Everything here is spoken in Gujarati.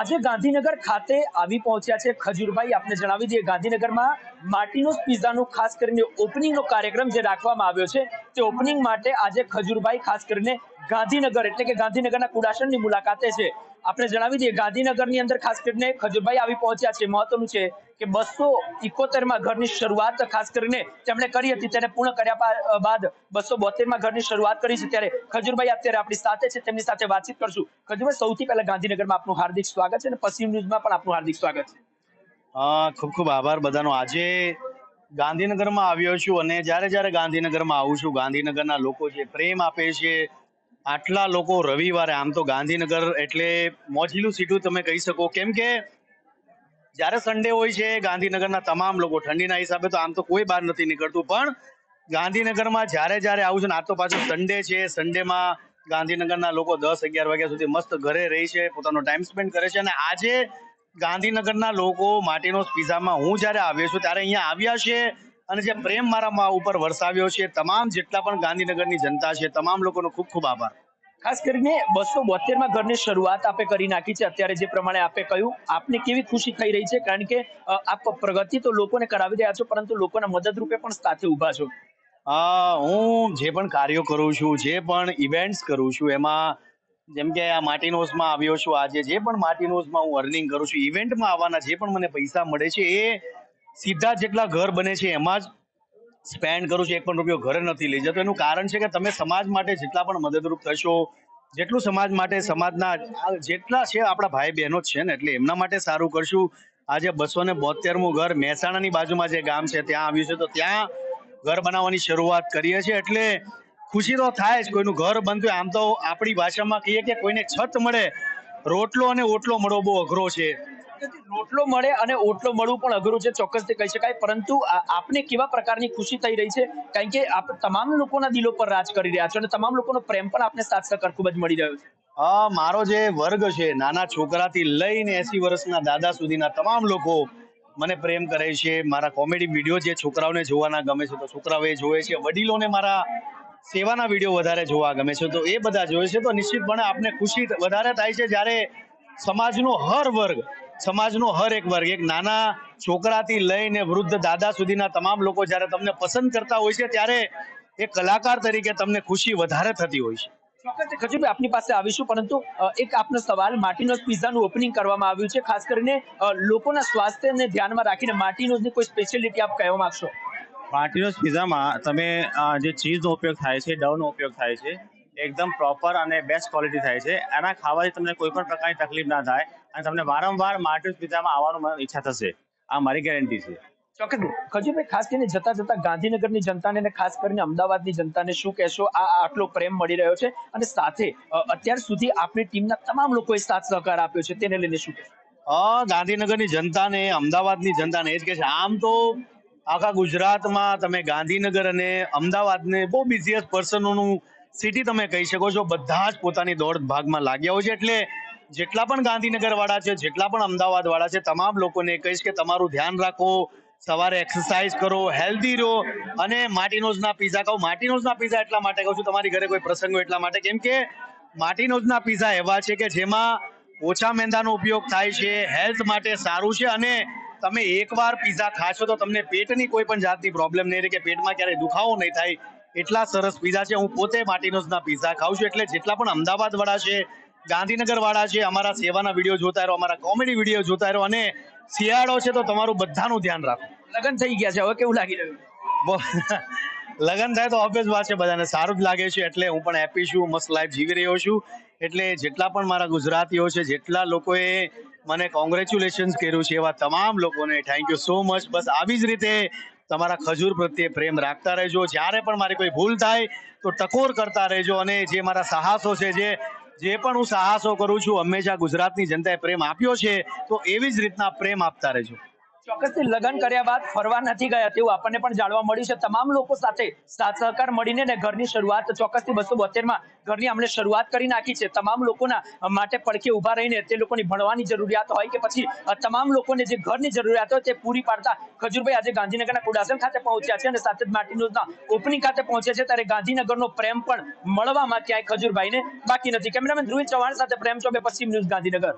આજે ગાંધીનગર ખાતે આવી પહોંચ્યા છે. ખજૂરભાઈ, આપને જણાવી દઈએ, ગાંધીનગરમાં માટીનો પિઝાનું, ખાસ કરીને ઓપનિંગનો કાર્યક્રમ જે રાખવામાં આવ્યો છે, તે ઓપનિંગ માટે આજે ખજૂરભાઈ, ખાસ કરીને ગાંધીનગર, એટલે કે ગાંધીનગરના કુડાસણની મુલાકાતે છે. આપણે જણાવી દઈએ, ગાંધીનગરની અંદર ખાસ કરીને ખજુરભાઈ આવી પહોંચ્યા છે. મહત્વનું છે કે બસો ઇકોતેરમાં ઘરની શરૂઆત ખાસ કરીને તેમણે કરી હતી. તેને પૂર્ણ કર્યા બાદ બસો બોતેરમાં ઘરની શરૂઆત કરી છે. ત્યારે ખજુરભાઈ અત્યારે આપણી સાથે છે. તેમની સાથે વાતચીત કરશું. ખજુરભાઈ, સૌથી પહેલા ગાંધીનગરમાં આપનું હાર્દિક સ્વાગત છે અને પશ્ચિમ ન્યૂઝમાં પણ આપનું હાર્દિક સ્વાગત છે. ખૂબ ખૂબ આભાર બધાનો. આજે ગાંધીનગરમાં આવ્યો છું અને જ્યારે જ્યારે ગાંધીનગરમાં આવું છું, ગાંધીનગરના લોકો જે પ્રેમ આપે છે આટલા લોકો રવિવારે, આમ તો ગાંધીનગર એટલે મોજીલું સીટું તમે કહી શકો. કેમ કે જ્યારે સન્ડે હોય છે, ગાંધીનગરના તમામ લોકો ઠંડીના હિસાબે તો આમ તો કોઈ બહાર નથી નીકળતું. પણ ગાંધીનગરમાં જ્યારે જ્યારે આવું છું ને, આ તો પાછું સન્ડે છે. સન્ડેમાં ગાંધીનગરના લોકો દસ અગિયાર વાગ્યા સુધી મસ્ત ઘરે રહી છે, પોતાનો ટાઈમ સ્પેન્ડ કરે છે. અને આજે ગાંધીનગરના લોકો માટેનો પિઝામાં હું જ્યારે આવ્યો છું, ત્યારે અહીંયા આવ્યા છે. અને જે પ્રેમ મારા મા ઉપર વરસાવ્યો છે તમામ જેટલા પણ ગાંધીનગરની જનતા છે તમામ લોકોનો ખૂબ ખૂબ આભાર. ખાસ કરીને બસો બોતેરમાં ઘરની શરૂઆત આપે કરી નાખી છે અત્યારે જે પ્રમાણે આપે કહ્યું આપને કેવી ખુશી થઈ રહી છે કારણ કે આપ પ્રગતિ તો લોકોને કરાવી રહ્યા છો પરંતુ લોકોના મદદરૂપે પણ સાથે ઊભા છો. હું જે પણ કાર્યો કરું છું જે પણ ઇવેન્ટ્સ કરું છું એમાં જેમ કે આ માર્ટિનોસમાં આવ્યો છું આજે જે પણ માર્ટિનોસમાં હું અર્નિંગ કરું છું ઇવેન્ટમાં આવવાના જે પણ મને પૈસા મળે છે એ સીધા જેટલા ઘર બને છે, એમાં જ સ્પેન્ડ કરું છું, એક પણ રૂપિયો ઘરે નથી લઈ જતો. એનું કારણ છે કે તમે સમાજ માટે જેટલા પણ મદદરૂપ થશો, જેટલું સમાજ માટે સમાજના જેટલા છે આપણા ભાઈ બહેનો જ છે ને, એટલે એમના માટે સારું કરશું. આજે બસો ને બોતેરમું ઘર મહેસાણાની બાજુમાં જે ગામ છે, ત્યાં આવ્યું છે, તો ત્યાં ઘર બનાવવાની શરૂઆત કરીએ છીએ, એટલે ખુશી તો થાય જ, કોઈનું ઘર બનતું આમ તો આપણી ભાષામાં કહીએ કે કોઈને છત મળે, રોટલો અને ઓટલો મળવો બહુ અઘરો છે. રોટલો મળે અને ઓટલો મળવું પણ અઘરું છે ચોક્કસથી કહી શકાય. પરંતુ આપને કેવા પ્રકારની ખુશી થઈ રહી છે? કારણ કે આપ તમામ લોકોના દિલો પર રાજ કરી રહ્યા છો અને તમામ લોકોનો પ્રેમ પણ આપને સાથ સહકાર ખૂબ જ મળી રહ્યો છે. મારો જે વર્ગ છે, નાના છોકરાથી લઈને એસી વર્ષના દાદા સુધીના તમામ લોકો મને પ્રેમ કરે છે. મારા કોમેડી વીડિયો જે છોકરાઓને જોવાના ગમે છે, તો છોકરાઓ એ જોવે છે. વડીલોને મારા સેવાના વીડિયો વધારે જોવા ગમે છે, તો એ બધા જોવે છે. તો નિશ્ચિતપણે આપને ખુશી વધારે થાય છે જ્યારે સમાજનો હર વર્ગ સમાજનો હર એક વર્ગ એક નાના છોકરાથી લઈને વૃદ્ધ દાદા સુધીના તમામ લોકો જ્યારે તમને પસંદ કરતા હોય છે ત્યારે એ કલાકાર તરીકે તમને ખુશી વધારે થતી હોય છે. ચોક્કસ આપની પાસે આવીશું પરંતુ એક આપનો સવાલ માર્ટિનોઝ પિઝાનું ઓપનિંગ કરવામાં આવ્યું છે ખાસ કરીને લોકોના સ્વાસ્થ્યને ધ્યાનમાં રાખીને માર્ટિનોઝની કોઈ સ્પેશિયાલિટી આપ કહેવા માંગશો? માર્ટિનોસ પિઝામાં તમે જે ચીઝનો ઉપયોગ થાય છે ડવનો ઉપયોગ થાય છે એકદમ પ્રોપર અને બેસ્ટ ક્વોલિટી થાય છે. એના ખાવાથી તમને કોઈ પણ પ્રકારની તકલીફ ના થાય. અને તમને વારંવાર માટી પિઝામાં આવવાનું મને ઈચ્છા થશે. આ મારી ગેરંટી છે. ચોક્કસ. ખજુભાઈ ખાસ કરીને જતા જતા ગાંધીનગરની જનતાને અને ખાસ કરીને અમદાવાદની જનતાને શું કહેશો? આ આટલો પ્રેમ મળી રહ્યો છે અને સાથે અત્યાર સુધી આપણી ટીમના તમામ લોકોએ સાથ સહકાર આપ્યો છે. તેને લઈને શું કહેશો? ગાંધીનગરની જનતાને અમદાવાદની જનતાને એ જ કહે છે. આમ તો આખા ગુજરાતમાં તમે ગાંધીનગર અને અમદાવાદને બહુ બિઝીએસ્ટ પર્સનોનું સિટી તમે કહી શકો છો. બધા જ પોતાની દોડ ભાગમાં લાગ્યા હોય છે. એટલે જેટલા પણ ગાંધીનગર વાળા છે, જેટલા પણ અમદાવાદ વાળા છે, તમામ લોકોને કહીશ કે તમારું ધ્યાન રાખો, સવારે એક્સરસાઇઝ કરો હેલ્ધી રહો અને માટીનોઝના પીઝા ખાઓ. માટીનોઝના પીઝા એટલા માટે કહું છું, તમારી ઘરે કોઈ પ્રસંગ એટલા માટે. કેમ કે માટીનોઝના પીઝા એવા છે કે જેમાં ઓછા મેંદાનો ઉપયોગ થાય છે હેલ્થ માટે સારું છે અને તમે એકવાર પીઝા ખાશો તો તમને પેટની કોઈ પણ જાતની પ્રોબ્લેમ નહીં રહે કે પેટમાં ક્યારેય દુખાવો નહીં થાય. એટલા સરસ પીઝા છે. હું પોતે માટીનોઝના પીઝા ખાઉં છું. એટલે જેટલા પણ અમદાવાદ વાળા છે ગાંધીનગર વાળા છે અમારા સેવાના વીડિયો જોતા રહો અમારા કોમેડી વીડિયો જોતા રહો અને શિયાળો છે તો તમારું બધાનું ધ્યાન રાખો. લગ્ન થઈ ગયા છે હવે કેવું લાગી રહ્યું? લગ્ન થાય તો ઓબ્વિયસ વાત છે બધાને સારું જ લાગે છે એટલે હું પણ હેપી છું મસ્ત લાઈફ જીવી રહ્યો છું. એટલે જેટલા પણ મારા ગુજરાતીઓ છે જેટલા લોકોએ મને કોંગ્રેચ્યુલેશન્સ કર્યું છે એવા તમામ લોકોને થેન્ક યુ સો મચ બસ આવી જ રીતે તમારા ખજૂર પ્રત્યે પ્રેમ રાખતા રહેજો. જ્યારે પણ મારી કોઈ ભૂલ થાય, તો ટકોર કરતા રહેજો અને જે મારા સાહસો છે, જે જે પણ હું સાહસો કરું છું, હંમેશા ગુજરાતની જનતાએ પ્રેમ આપ્યો છે, તો એવી જ રીતના પ્રેમ આપતા રહેજો. ચોક્કસથી લગ્ન કર્યા બાદ ફરવા નથી ગયા તેવું આપણને પણ જાણવા મળ્યું છે. તમામ લોકો સાથે સાથ સહકાર મળીને ને ઘરની શરૂઆત ચોક્કસથી બસો બોતેરમાં ઘરની અમને શરૂઆત કરી નાખી છે. તમામ લોકોના માટે પડખે ઊભા રહીને તે લોકોની ભણવાની જરૂરિયાત હોય કે પછી તમામ લોકોને જે ઘરની જરૂરિયાત હોય તે પૂરી પાડતા ખજુરભાઈ આજે ગાંધીનગરના કુડાસન ખાતે પહોંચ્યા છે અને સાથે જ માર્ટિનોઝના ઓપનિંગ ખાતે પહોંચ્યા છે. ત્યારે ગાંધીનગરનો પ્રેમ પણ મળવામાં ક્યાંય ખજુરભાઈને બાકી નથી. કેમેરામેન ધ્રુવી ચૌહાણ સાથે પ્રેમ ચોબે, પશ્ચિમ ન્યૂઝ ગાંધીનગર.